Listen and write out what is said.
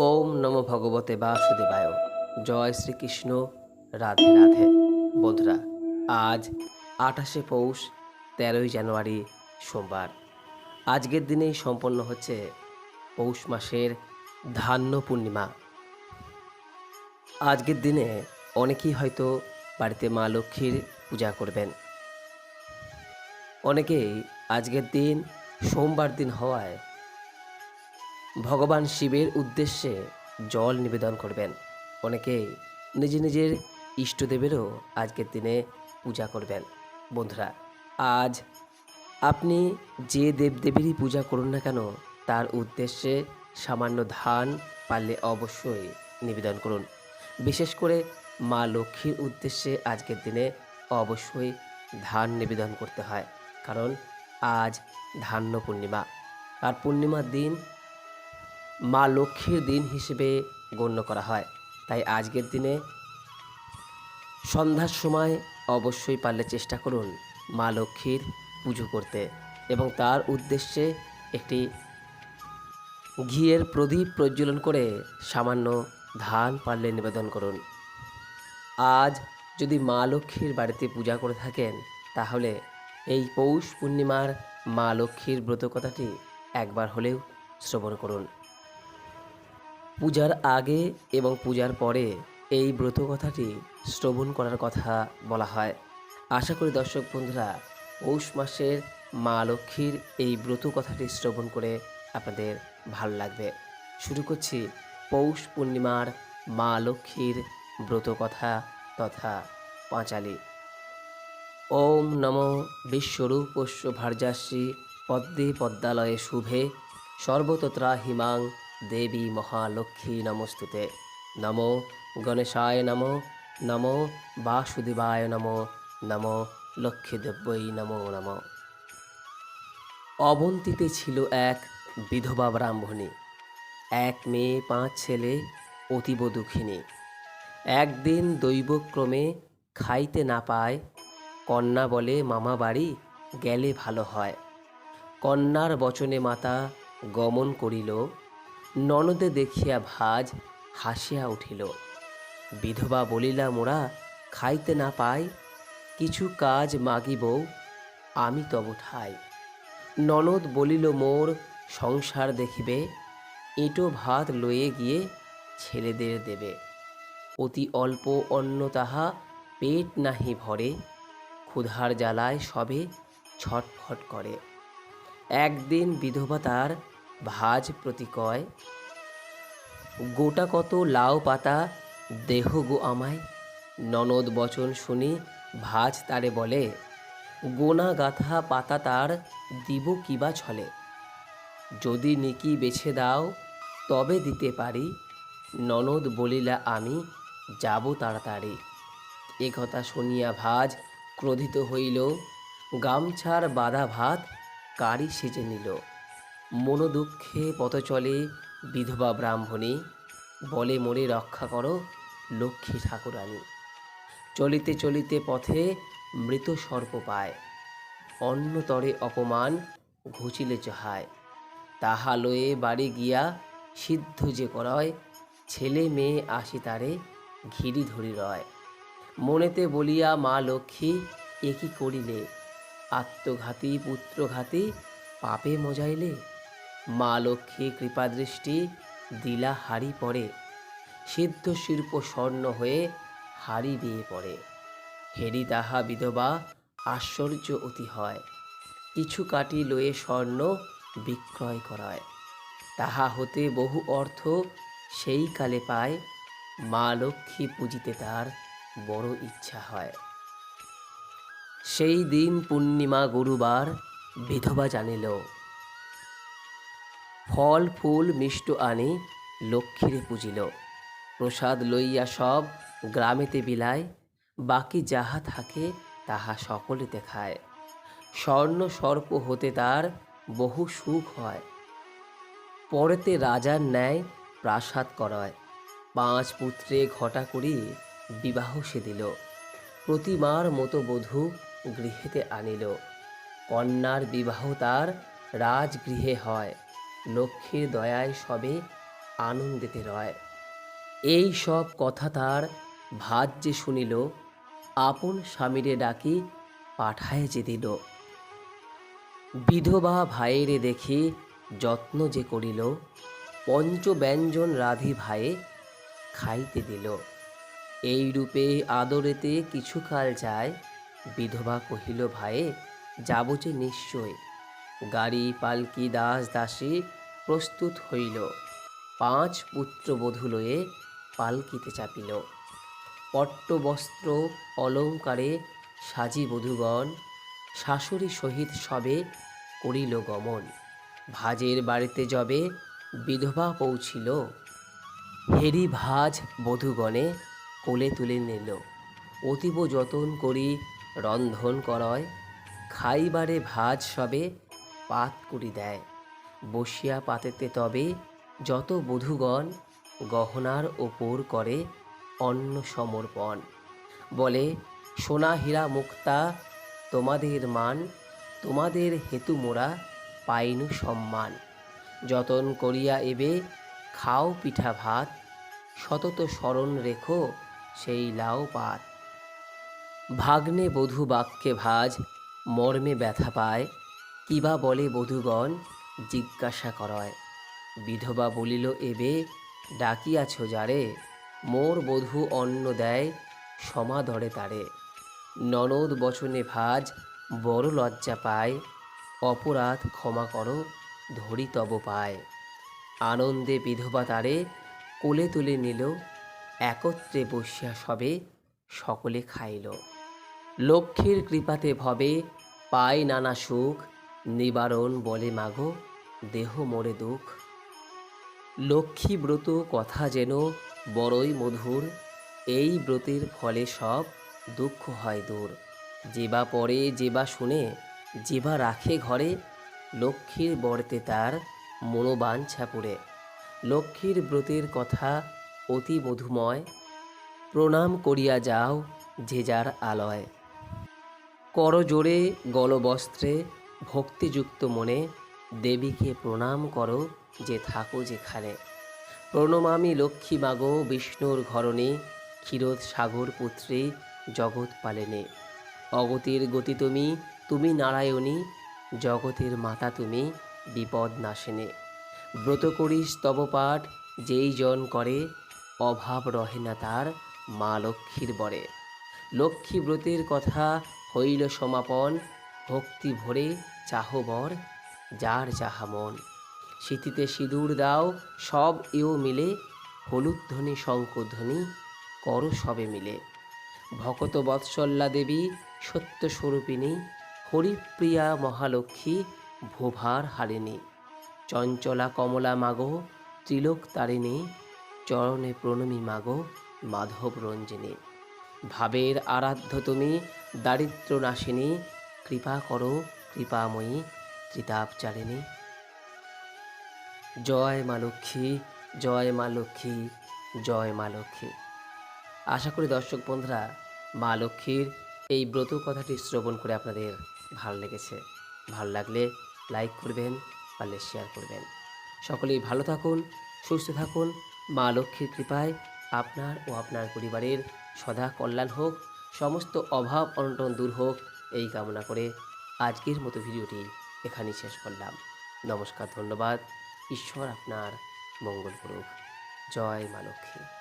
ওম নম ভগবতে বাসুদেবায়। জয় শ্রীকৃষ্ণ। রাধে রাধে। বন্ধুরা, আজ আঠাশে পৌষ, তেরোই জানুয়ারি সোমবার। আজকের দিনেই সম্পন্ন হচ্ছে পৌষ মাসের ধান্য পূর্ণিমা। আজকের দিনে অনেকেই হয়তো বাড়িতে মা লক্ষ্মীর পূজা করবেন। অনেকেই আজকের দিন সোমবার দিন হওয়ায় ভগবান শিবের উদ্দেশ্যে জল নিবেদন করবেন। অনেকেই নিজে নিজের ইষ্টদেবেরও আজকের দিনে পূজা করবেন। বন্ধুরা, আজ আপনি যে দেবদেবীরই পূজা করুন না কেন, তার উদ্দেশ্যে সামান্য ধান পারলে অবশ্যই নিবেদন করুন। বিশেষ করে মা লক্ষ্মীর উদ্দেশ্যে আজকের দিনে অবশ্যই ধান নিবেদন করতে হয়। কারণ আজ ধান্য পূর্ণিমা। আর পূর্ণিমার দিন মা লক্ষ্মীর দিন হিসেবে গণ্য করা হয়। তাই আজকের দিনে সন্ধ্যার সময় অবশ্যই পারলে চেষ্টা করুন মা লক্ষ্মীর পুজো করতে এবং তার উদ্দেশ্যে একটি ঘিয়ের প্রদীপ প্রজ্বলন করে সামান্য ধান পারলে নিবেদন করুন। আজ যদি মা লক্ষ্মীর বাড়িতে পূজা করে থাকেন, তাহলে এই পৌষ পূর্ণিমার মা লক্ষ্মীর ব্রত কথাটি একবার হলেও শ্রবণ করুন। পূজার আগে এবং পূজার পরে এই ব্রত কথাটি শ্রবণ করার কথা বলা হয়। আশা করি দর্শক বন্ধুরা, পৌষ মাসের মা লক্ষ্মীর এই ব্রত কথাটি শ্রবণ করে আপনাদের ভালো লাগবে। শুরু করছি পৌষ পূর্ণিমার মা লক্ষ্মীর ব্রত কথা তথা পাঁচালী। ওম নম বিশ্বরূপস্য ভার্যাশ্রী পদ্মে পদ্মালয়ে শুভে সর্বতত্রা হিমাং দেবী মহালক্ষ্মী নমস্তুতে। নমো গণেশায় নম, নমো বাসুদেবায় নম নম লক্ষ্মীদেব্যই নমো, নম। অবন্তীতে ছিল এক বিধবা ব্রাহ্মণী। এক মেয়ে, পাঁচ ছেলে, অতীব দুঃখিনী। একদিন দৈবক্রমে খাইতে না পায়, কন্যা বলে, মামা বাড়ি গেলে ভালো হয়। কন্যার বচনে মাতা গমন করিল ননদে দেখিয়া ভাজ হাসিয়া উঠিল। বিধবা বলিলা, মোরা খাইতে না পাই, কিছু কাজ মাগিব, আমি তব ঠাই ননদ বলিল, মোর সংসার দেখিবে, এঁটো ভাত লয়ে গিয়ে ছেলেদের দেবে। অতি অল্প অন্ন তাহা পেট নাহি ভরে, ক্ষুধার জ্বালায় সবে ছটফট করে। একদিন বিধবা তার ভাজ প্রতিকয়। গোটা কত লাউ পাতা, দেহ গো আমায়। ননদ বচন শুনি ভাজ তারে বলে, গোনা গাথা পাতা তার দিব কিবা ছলে। যদি নিকি বেছে দাও, তবে দিতে পারি। ননদ বলিলা, আমি যাব তাড়াতাড়ি। এ কথা শুনিয়া ভাজ ক্রোধিত হইল, গামছার বাধা ভাত কারি সেজে নিল। মনোদুঃখে পথ চলে বিধবা ব্রাহ্মণী। বলে মনে রক্ষা করো লক্ষ্মী ঠাকুরানী। চলিতে চলিতে পথে মৃত সর্প পায়। অন্যতরে অপমান ঘুচিলে চহায়। তাহা লয়ে বাড়ি গিয়া সিদ্ধ যে করয়, ছেলে মেয়ে আসি তারে ঘিরি ধরি রয়। মনেতে বলিয়া মা লক্ষ্মী একই করিলে? আত্মঘাতী পুত্রঘাতী পাপে মজাইলে? মা লক্ষ্মী কৃপাদৃষ্টি দিলা হাড়ি পড়ে সিদ্ধ শিল্প স্বর্ণ হয়ে হাড়ি দিয়ে পড়ে। হেরি তাহা বিধবা আশ্চর্য অতি হয়। কিছু কাটি লয়ে স্বর্ণ বিক্রয় করায়। তাহা হতে বহু অর্থ সেই কালে পায়। মা লক্ষ্মী পুজিতে তার বড় ইচ্ছা হয়। সেই দিন পূর্ণিমা গুরুবার বিধবা জানিল ফল, ফুল, মিষ্ট আনি লক্ষ্মীরে পুজিল। প্রসাদ লইয়া সব গ্রামেতে বিলায়, বাকি যাহা থাকে তাহা সকলেতে খায় স্বর্ণ সর্প হতে তার বহু সুখ হয়। পরেতে রাজার ন্যায় প্রাসাদ করায়। পাঁচ পুত্রে ঘটা করি বিবাহ সে দিল। প্রতিমার মতো বধূ গৃহেতে আনিল। কন্যার বিবাহ তার রাজগৃহে হয়। লক্ষ্মীর দয়ায় সবে আনন্দেতে রয়। এই সব কথা তার ভাত যে শুনিল, আপন স্বামীরে ডাকি পাঠায় যে দিল। বিধবা ভাইয়েরে দেখি যত্ন যে করিল পঞ্চ ব্যঞ্জন রাধি ভাইয়ে খাইতে দিল। এই রূপে আদরেতে কিছুকাল যায়, বিধবা কহিল ভাইয়ে যাব যে নিশ্চয়। গাড়ি, পালকি, দাস, দাসী প্রস্তুত হইল। পাঁচ পুত্রবধূ লয়ে পালকিতে চাপিল। পট্টবস্ত্র, অলঙ্কারে সাজি বধূগণ শাশুড়ি সহিত সবে করিল গমন। ভাজের বাড়িতে যবে বিধবা পৌঁছিল, হেরি ভাজ বধূগণে কোলে তুলে নিল। অতীব যতন করি রন্ধন করয়, খাইবারে ভাজ সবে পাত করি দেয়। বসিয়া পাতেতে তবে যত বধূগণ গহনার ওপর করে অন্ন সমর্পণ। বলে, সোনা হীরা মুক্তা, তোমাদের মান, তোমাদের হেতু মোরা পাইনু সম্মান। যতন করিয়া এবে খাও পিঠা ভাত, সতত স্মরণ রেখো সেই লাও পাত। ভাগ্নে বধূ বাক্যে ভাজ, মর্মে ব্যথা পায়, কিবা বলে বধূগণ জিজ্ঞাসা করয়। বিধবা বলিল, এবে ডাকিয়াছ যারে? মোর বধূ অন্ন দেয় সমাদরে তারে। ননদ বচনে ভাজ, বড় লজ্জা পায়। অপরাধ ক্ষমা করো, ধরি তব পায়। আনন্দে বিধবা তারে কোলে তুলে নিল, একত্রে বসিয়া সবে সকলে খাইল। লক্ষ্মীর কৃপাতে ভবে পায় নানা সুখ, নিবারণ বলে মাগো। দেহ মোরে দুঃখ। লক্ষ্মী ব্রত কথা যেন বড়ই মধুর, এই ব্রতের ফলে সব দুঃখ হয় দূর। যেবা পড়ে যেবা শুনে যেবা রাখে ঘরে, লক্ষ্মীর বর্তে তার মনোবাঞ্ছা পুরে লক্ষ্মীর ব্রতের কথা অতি মধুময়, প্রণাম করিয়া যাও যে যার আলয়। করজোড়ে গলবস্ত্রে ভক্তিযুক্ত মনে দেবীকে প্রণাম করো যে থাকো যেখানে। প্রণমামি লক্ষ্মী মাগো বিষ্ণুর ঘরণে ক্ষীরোদ সাগর পুত্রী, জগৎ পালেনে। অগতির গতি তুমি তুমি নারায়ণী, জগতের মাতা তুমি, বিপদ নাশিনে। ব্রত করিস তব পাঠ, যেই জন করে, অভাব রহে না তার, মা লক্ষ্মীর বরে। লক্ষ্মী ব্রতের কথা হইল সমাপন, ভক্তি ভরে চাহবর যার যাহা মন স্মৃতিতে সিঁদুর দাও, সব এও মিলে, হলুদ ধ্বনি শঙ্কধ্বনি কর সবে মিলে। ভকত বৎসল্লা দেবী, সত্য স্বরূপিণী, হরিপ্রিয়া মহালক্ষ্মী, ভোভার হারিণী, চঞ্চলা কমলা মাগো, ত্রিলোক তারিণী, চরণে প্রণমী মাগো, মাধব রঞ্জিনী। ভাবের আরাধ্য তুমি দারিদ্র নাশিনী, কৃপা করো, কৃপাময়ী ত্রিতাপচারিণী জয় মা লক্ষ্মী, জয় মা লক্ষ্মী, জয় মা লক্ষ্মী। আশা করি দর্শক বন্ধুরা, মা লক্ষ্মীর এই ব্রত কথাটি শ্রবণ করে আপনাদের ভালো লেগেছে। ভালো লাগলে লাইক করবেন পারলে শেয়ার করবেন। সকলেই ভালো থাকুন, সুস্থ থাকুন। মা লক্ষ্মীর কৃপায় আপনার ও আপনার পরিবারের সদা কল্যাণ হোক, সমস্ত অভাব অনটন দূর হোক, এই কামনা করে আজকের মতো ভিডিওটি এখানেই শেষ করলাম। নমস্কার ধন্যবাদ। ঈশ্বর আপনার মঙ্গল করুক। জয় মা লক্ষ্মী।